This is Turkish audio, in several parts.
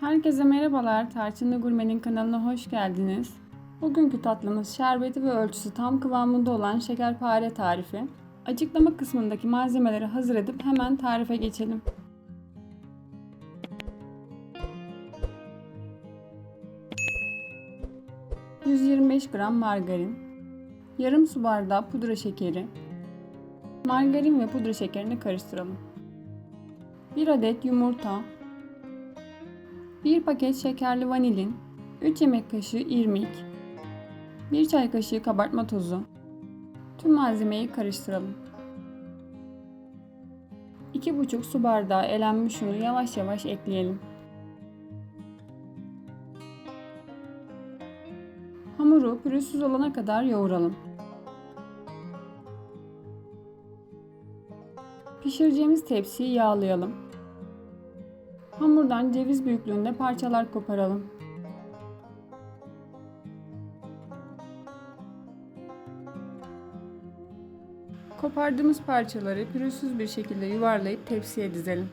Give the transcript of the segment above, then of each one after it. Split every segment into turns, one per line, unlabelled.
Herkese merhabalar. Tarçınlı Gurme'nin kanalına hoş geldiniz. Bugünkü tatlımız şerbeti ve ölçüsü tam kıvamında olan şekerpare tarifi. Açıklama kısmındaki malzemeleri hazır edip hemen tarife geçelim. ...125 gram margarin... ...yarım su bardağı pudra şekeri... ...margarin ve pudra şekerini karıştıralım. 1 adet yumurta, 1 paket şekerli vanilin, 3 yemek kaşığı irmik, 1 çay kaşığı kabartma tozu. Tüm malzemeyi karıştıralım. 2,5 su bardağı elenmiş unu yavaş yavaş ekleyelim. Hamuru pürüzsüz olana kadar yoğuralım. Pişireceğimiz tepsiyi yağlayalım. Hamurdan ceviz büyüklüğünde parçalar koparalım. Kopardığımız parçaları pürüzsüz bir şekilde yuvarlayıp tepsiye dizelim.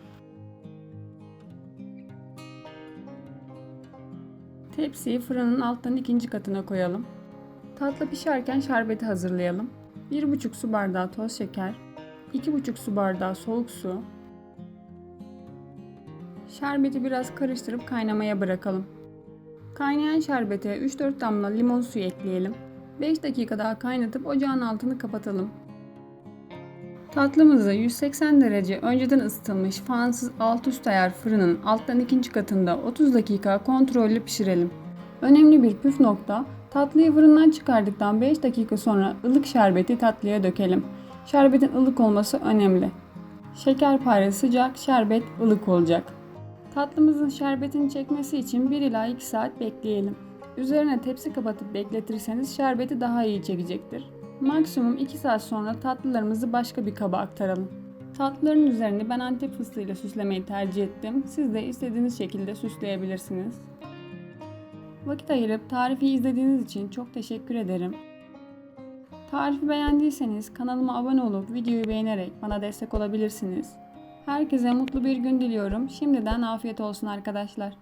Tepsiyi fırının alttan ikinci katına koyalım. Tatlı pişerken şerbeti hazırlayalım. 1,5 su bardağı toz şeker, 2,5 su bardağı soğuk su, Şerbeti biraz karıştırıp kaynamaya bırakalım. Kaynayan şerbete 3-4 damla limon suyu ekleyelim. 5 dakika daha kaynatıp ocağın altını kapatalım. Tatlımızı 180 derece önceden ısıtılmış fansız alt üst ayar fırının alttan ikinci katında 30 dakika kontrollü pişirelim. Önemli bir püf nokta, tatlıyı fırından çıkardıktan 5 dakika sonra ılık şerbeti tatlıya dökelim. Şerbetin ılık olması önemli. Şekerpare sıcak, şerbet ılık olacak. Tatlımızın şerbetini çekmesi için 1 ila 2 saat bekleyelim. Üzerine tepsi kapatıp bekletirseniz şerbeti daha iyi çekecektir. Maksimum 2 saat sonra tatlılarımızı başka bir kaba aktaralım. Tatlıların üzerini ben antep fıstığıyla süslemeyi tercih ettim. Siz de istediğiniz şekilde süsleyebilirsiniz. Vakit ayırıp tarifi izlediğiniz için çok teşekkür ederim. Tarifi beğendiyseniz kanalıma abone olup videoyu beğenerek bana destek olabilirsiniz. Herkese mutlu bir gün diliyorum. Şimdiden afiyet olsun arkadaşlar.